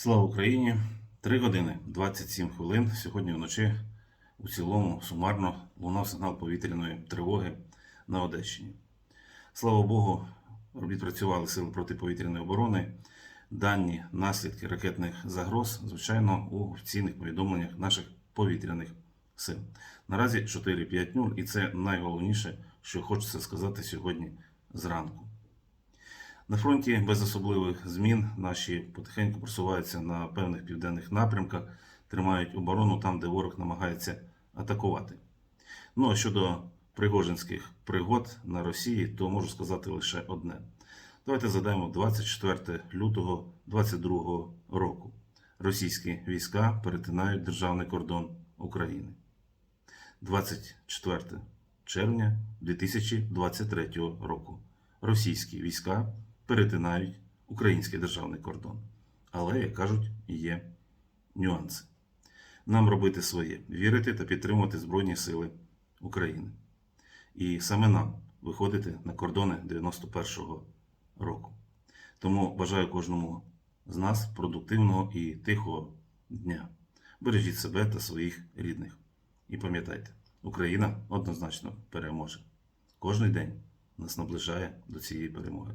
Слава Україні! 3 години 27 хвилин. Сьогодні вночі у цілому сумарно лунав сигнал повітряної тривоги на Одещині. Слава Богу, відпрацювали сили протиповітряної оборони. Дані наслідки ракетних загроз, звичайно, у офіційних повідомленнях наших повітряних сил. Наразі 4-5-0, і це найголовніше, що хочеться сказати сьогодні зранку. На фронті без особливих змін наші потихеньку просуваються на певних південних напрямках, тримають оборону там, де ворог намагається атакувати. Ну а щодо пригожинських пригод на Росії, то можу сказати лише одне. Давайте задаємо 24 лютого 2022 року. Російські війська перетинають державний кордон України. 24 червня 2023 року. Російські війська перетинають український державний кордон. Але, як кажуть, є нюанси. Нам робити своє, вірити та підтримувати Збройні Сили України. І саме нам виходити на кордони 91-го року. Тому бажаю кожному з нас продуктивного і тихого дня. Бережіть себе та своїх рідних. І пам'ятайте, Україна однозначно переможе. Кожний день нас наближає до цієї перемоги.